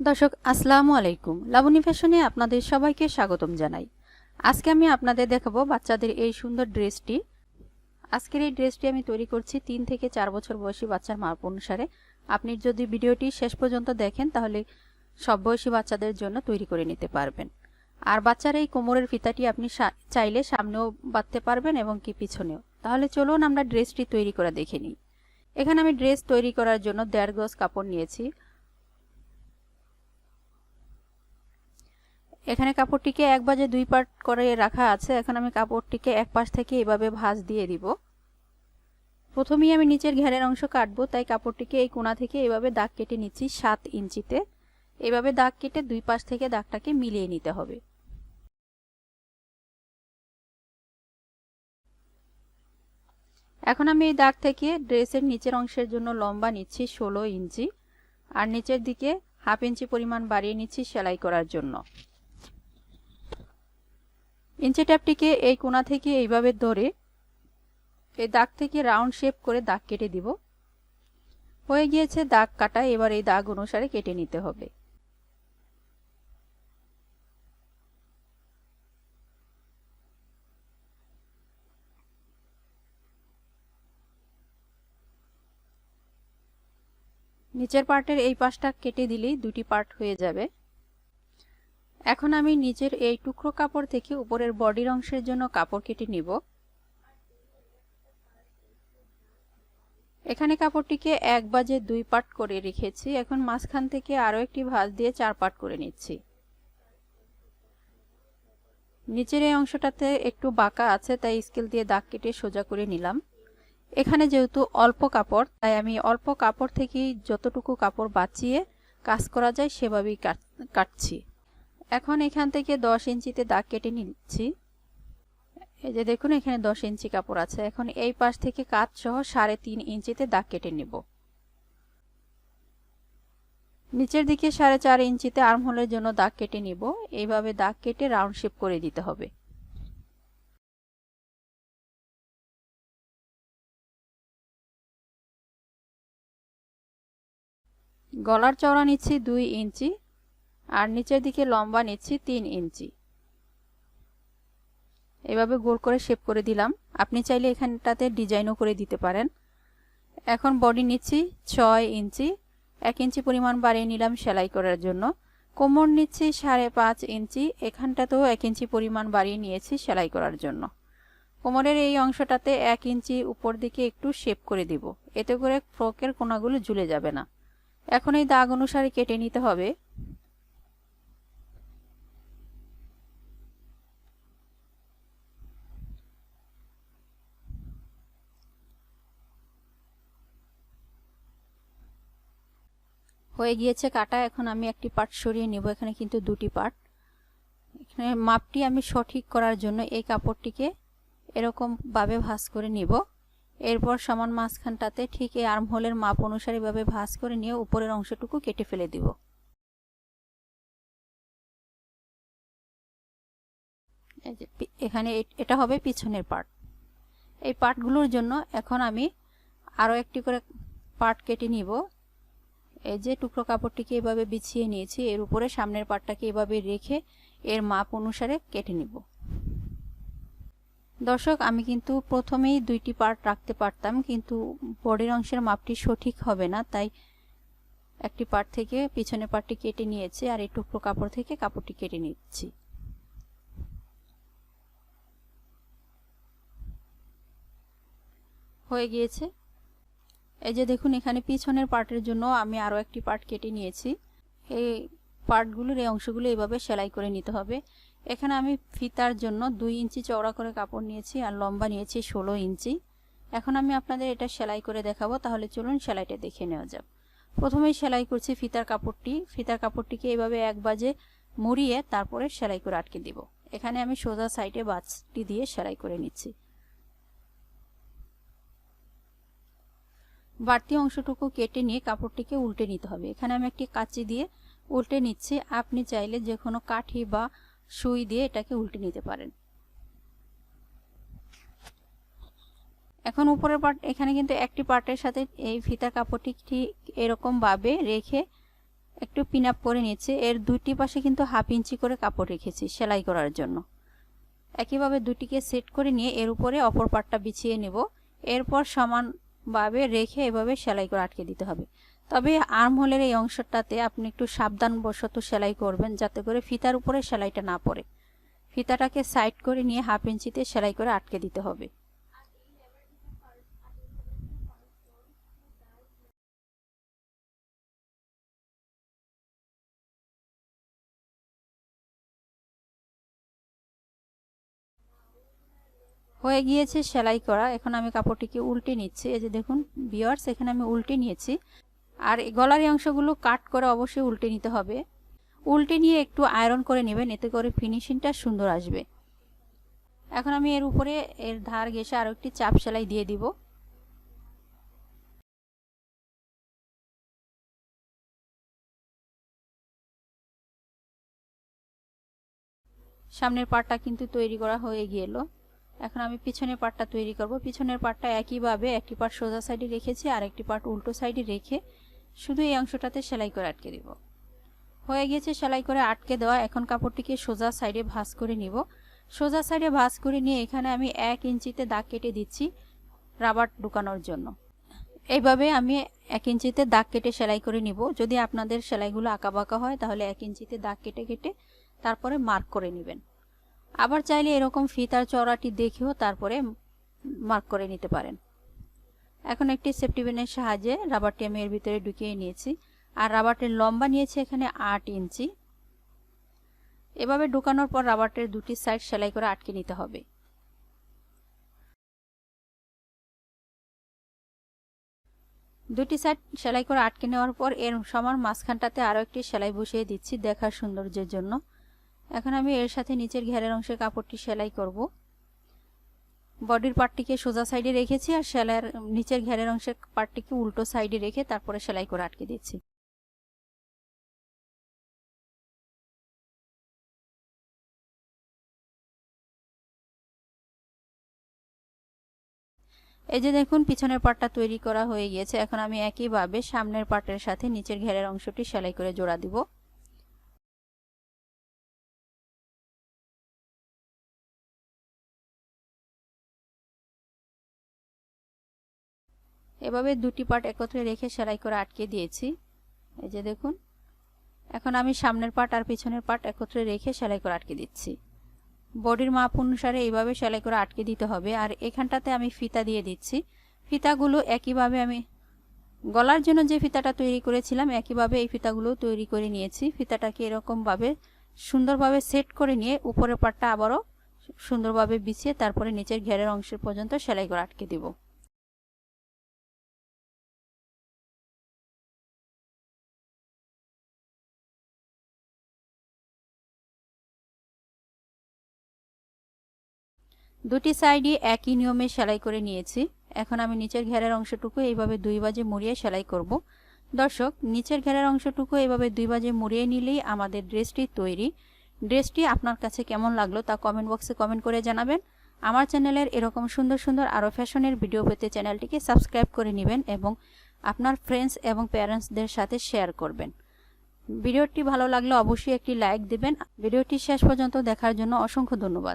দর্শক, আসসালামু আলাইকুম। লাবণী ফ্যাশনে আপনাদের সবাইকে স্বাগতম জানাই। আজকে আমি আপনাদের দেখাবো বাচ্চাদের এই সুন্দর ড্রেসটি। আজকের এই ড্রেসটি আমি তৈরি করছি তিন থেকে চার বছর বয়সী বাচ্চার মাপ অনুসারে। আপনি যদি ভিডিওটি শেষ পর্যন্ত দেখেন, তাহলে সব বয়সী বাচ্চাদের জন্য তৈরি করে নিতে পারবেন। আর বাচ্চার এই কোমরের ফিতাটি আপনি চাইলে সামনেও বাঁধতে পারবেন এবং কি পিছনেও। তাহলে চলুন আমরা ড্রেসটি তৈরি করে দেখে নিই। এখানে আমি ড্রেস তৈরি করার জন্য দেড় গজ কাপড় নিয়েছি। এখানে কাপড়টিকে এক বাজে দুই পার্ট করে রাখা আছে। এখন আমি কাপড়টিকে এক পাশ থেকে এভাবে ভাঁজ দিয়ে দিব। প্রথমেই আমি নিচের ঘেরের অংশ কাটবো, তাই কাপড়টিকে এই কোনা থেকে এভাবে দাগ কেটে নিচ্ছি সাত ইঞ্চিতে। এভাবে দাগ কেটে দুই পাশ থেকে দাগটাকে মিলিয়ে নিতে হবে। এখন আমি এই দাগ থেকে ড্রেসের নিচের অংশের জন্য লম্বা নিচ্ছি ষোলো ইঞ্চি, আর নিচের দিকে হাফ ইঞ্চি পরিমাণ বাড়িয়ে নিচ্ছি সেলাই করার জন্য। ইঞ্চি ট্যাপটিকে এই কোনা থেকে এইভাবে ধরে এই দাগ থেকে রাউন্ড শেপ করে দাগ কেটে দিব। হয়ে গিয়েছে দাগ কাটা, এবার এই দাগ অনুসারে কেটে নিতে হবে। নিচের পার্টের এই পাশটা কেটে দিলেই দুটি পার্ট হয়ে যাবে। এখন আমি নিচের এই টুকরো কাপড় থেকে উপরের বডির অংশের জন্য কাপড় কেটে নিব। এখানে কাপড়টিকে এক বাজে দুই পাট করে রেখেছি। এখন মাঝখান থেকে আরও একটি ভাঁজ দিয়ে চার পাট করে নিচ্ছি। নিচের এই অংশটাতে একটু বাঁকা আছে, তাই স্কেল দিয়ে দাগ কেটে সোজা করে নিলাম। এখানে যেহেতু অল্প কাপড়, তাই আমি অল্প কাপড় থেকেই যতটুকু কাপড় বাঁচিয়ে কাজ করা যায় সেভাবেই কাটছি। এখন এখান থেকে দশ ইঞ্চিতে দাগ কেটে নিচ্ছি। এই যে দেখুন, এখানে দশ ইঞ্চি কাপড় আছে। এখন এই পাশ থেকে কাজ সহ সাড়ে তিন ইঞ্চিতে দাগ কেটে নেব। নিচের দিকে সাড়ে চার ইঞ্চিতে আর্মহোলের জন্য দাগ কেটে নিব। এইভাবে দাগ কেটে রাউন্ড শেপ করে দিতে হবে। গলার চওড়া নিচ্ছি দুই ইঞ্চি। আর নিচের দিকে লম্বা নিচ্ছি তিন ইঞ্চি। এভাবে গোল করে শেপ করে দিলাম। আপনি চাইলে এখানটাতে ডিজাইনও করে দিতে পারেন। এখন বডি নিচ্ছি ছয় ইঞ্চি। এক ইঞ্চি পরিমাণ বাড়িয়ে নিলাম সেলাই করার জন্য। কোমর নিচ্ছি সাড়ে পাঁচ ইঞ্চি। এখানটাতেও এক ইঞ্চি পরিমাণ বাড়িয়ে নিয়েছি সেলাই করার জন্য। কোমরের এই অংশটাতে এক ইঞ্চি উপর দিকে একটু শেপ করে দিব। এতে করে ফ্রকের কোনাগুলো ঝুলে যাবে না। এখন এই দাগ অনুসারে কেটে নিতে হবে। হয়ে গিয়েছে কাটা, এখন আমি একটি পার্ট সরিয়ে নেব। এখানে কিন্তু দুটি পার্ট। এখানে মাপটি আমি সঠিক করার জন্য এই কাপড়টিকে এরকম ভাবে ভাঁজ করে নিব। এরপর সমান মাঝখানটাতে ঠিক এই আর্মহোলের মাপ অনুসারে ভাবে ভাঁজ করে নিয়ে উপরের অংশটুকু কেটে ফেলে দিব। এখানে এটা হবে পিছনের পার্ট। এই পার্টগুলোর জন্য এখন আমি আরও একটি করে পার্ট কেটে নিব। এই যে টুকরো কাপড়টিকে এভাবে বিছিয়ে নিয়েছি, এর উপরে সামনের পাটটাকে এভাবে রেখে এর মাপ অনুসারে কেটে নিব। দর্শক, আমি কিন্তু প্রথমেই দুইটি পার্ট রাখতে পারতাম, কিন্তু বডির অংশের মাপটি সঠিক হবে না, তাই একটি পার্ট থেকে পিছনের পার্টটি কেটে নিয়েছি আর এই টুকরো কাপড় থেকে কাপড়টি কেটে নিচ্ছি। হয়ে গিয়েছে। এই যে দেখুন, এখানে পিছনের পার্টের জন্য আমি আরও একটি পার্ট কেটে নিয়েছি। এই পার্টগুলোর এই অংশগুলো এইভাবে সেলাই করে নিতে হবে। এখানে আমি ফিতার জন্য দুই ইঞ্চি চওড়া করে কাপড় নিয়েছি আর লম্বা নিয়েছি ষোলো ইঞ্চি। এখন আমি আপনাদের এটা সেলাই করে দেখাবো, তাহলে চলুন সেলাইটা দেখে নেওয়া যাক। প্রথমেই সেলাই করছি ফিতার কাপড়টি। ফিতার কাপড়টিকে এইভাবে এক বাজে মুড়িয়ে তারপরে সেলাই করে আটকে দিব। এখানে আমি সোজা সাইডে বাজটি দিয়ে সেলাই করে নিচ্ছি। বাড়তি অংশটুকু কেটে নিয়ে কাপড়টিকে উল্টে নিতে হবে। এখানে আমি একটি কাঁচি দিয়ে উল্টে নিচ্ছি। আপনি চাইলে যে কোনো কাঠি বা সুই দিয়ে এটাকে উল্টে নিতে পারেন। এখন উপরের পার্ট এখানে কিন্তু একটি পার্টের সাথে এই ফিতা কাপড়টি ঠিক এরকম ভাবে রেখে একটু পিন আপ করে নিয়েছি এর দুটি পাশে কিন্তু হাফ ইঞ্চি করে কাপড় রেখেছি সেলাই করার জন্য। একইভাবে দুটিকে সেট করে নিয়ে এর উপরে অপর পাটটা বিছিয়ে নেব। এরপর সমানভাবে রেখে এভাবে সেলাই করে আটকে দিতে হবে। তবে আর্ম হোলের এই অংশটাতে আপনি একটু সাবধানবশত সেলাই করবেন যাতে করে ফিতার উপরে সেলাইটা না পড়ে। ফিতাটাকে সাইড করে নিয়ে হাফ ইঞ্চিতে সেলাই করে আটকে দিতে হবে। হয়ে গিয়েছে সেলাই করা। এখন আমি কাপড়টিকে উল্টে নিচ্ছি। এই যে দেখুন বিয়ার্স এখানে আমি উল্টে নিয়েছি। আর গলার অংশগুলো কাট করে অবশ্যই উল্টে নিতে হবে। উল্টে নিয়ে একটু আয়রন করে নেবেন, এতে করে ফিনিশিংটা সুন্দর আসবে। এখন আমি এর উপরে এর ধার ঘেসে আরও একটি চাপ সেলাই দিয়ে দিব। সামনের পাটটা কিন্তু তৈরি করা হয়ে গেল। এখন আমি পিছনের পাটটা তৈরি করব। পিছনের পাটটা একইভাবে একটি পার্ট সোজা সাইডে রেখেছি, আর একটি পার্ট উল্টো সাইডে রেখে শুধু এই অংশটাতে সেলাই করে আটকে দিব। হয়ে গেছে সেলাই করে আটকে দেওয়া। এখন কাপড়টিকে সোজা সাইডে ভাঁজ করে নিব। সোজা সাইডে ভাঁজ করে নিয়ে এখানে আমি এক ইঞ্চিতে দাগ কেটে দিচ্ছি রাবার ঢুকানোর জন্য। এইভাবে আমি এক ইঞ্চিতে দাগ কেটে সেলাই করে নিব। যদি আপনাদের সেলাইগুলো আঁকা বাঁকা হয়, তাহলে এক ইঞ্চিতে দাগ কেটে কেটে তারপরে মার্ক করে নেবেন। আবার চাইলে এরকম ফিতার চড়াটি দেখেও তারপরে মার্ক করে নিতে পারেন। এখন একটি সেফটিবেনের সাহায্যে রাবারটি আমি এর ভিতরে ঢুকিয়ে নিয়েছি। আর রাবারটির লম্বা নিয়েছি এখানে আট ইঞ্চি। এভাবে ঢুকানোর পর রাবারটির দুটি সাইড সেলাই করে আটকে নিতে হবে। দুটি সাইড সেলাই করে আটকে নেওয়ার পর এর সমান মাঝখানটাতে আরও একটি সেলাই বসিয়ে দিচ্ছি দেখার সৌন্দর্যের জন্য। এখন আমি এর সাথে নিচের ঘেরের অংশের কাপড়টি সেলাই করব। বডির পার্টটিকে সোজা সাইডে রেখেছি আর সেলাইয়ের নিচের ঘেরের অংশের পার্টটিকে উল্টো সাইডে রেখে তারপরে সেলাই করে আটকে দিচ্ছি এই যে দেখুন, পিছনের পাটটা তৈরি করা হয়ে গিয়েছে। এখন আমি একইভাবে সামনের পাটের সাথে নিচের ঘেরের অংশটি সেলাই করে জোড়া দিব। এভাবে দুটি পার্ট একত্রে রেখে সেলাই করে আটকে দিয়েছি। এই যে দেখুন, এখন আমি সামনের পার্ট আর পিছনের পার্ট একত্রে রেখে সেলাই করে আটকে দিচ্ছি। বডির মাপ অনুসারে এইভাবে সেলাই করে আটকে দিতে হবে। আর এখানটাতে আমি ফিতা দিয়ে দিচ্ছি। ফিতাগুলো একইভাবে আমি গলার জন্য যে ফিতাটা তৈরি করেছিলাম, একইভাবে এই ফিতাগুলো তৈরি করে নিয়েছি। ফিতাটাকে এরকমভাবে সুন্দরভাবে সেট করে নিয়ে উপরের পাটটা আবারও সুন্দরভাবে বিছিয়ে তারপরে নিচের ঘেরের অংশের পর্যন্ত সেলাই করে আটকে দিব। দুটি সাইডই একই নিয়মে সেলাই করে নিয়েছি। এখন আমি নিচের ঘেরের অংশটুকু এইভাবে দুই বাজে মুড়িয়ে সেলাই করব। দর্শক, নিচের ঘেরের অংশটুকু এইভাবে দুই বাজে মুড়িয়ে নিলেই আমাদের ড্রেসটি তৈরি। ড্রেসটি আপনার কাছে কেমন লাগল তা কমেন্ট বক্সে কমেন্ট করে জানাবেন। আমার চ্যানেলের এরকম সুন্দর সুন্দর আরও ফ্যাশনের ভিডিও পেতে চ্যানেলটিকে সাবস্ক্রাইব করে নেবেন এবং আপনার ফ্রেন্ডস এবং প্যারেন্টসদের সাথে শেয়ার করবেন। ভিডিওটি ভালো লাগলে অবশ্যই একটি লাইক দেবেন। ভিডিওটি শেষ পর্যন্ত দেখার জন্য অসংখ্য ধন্যবাদ।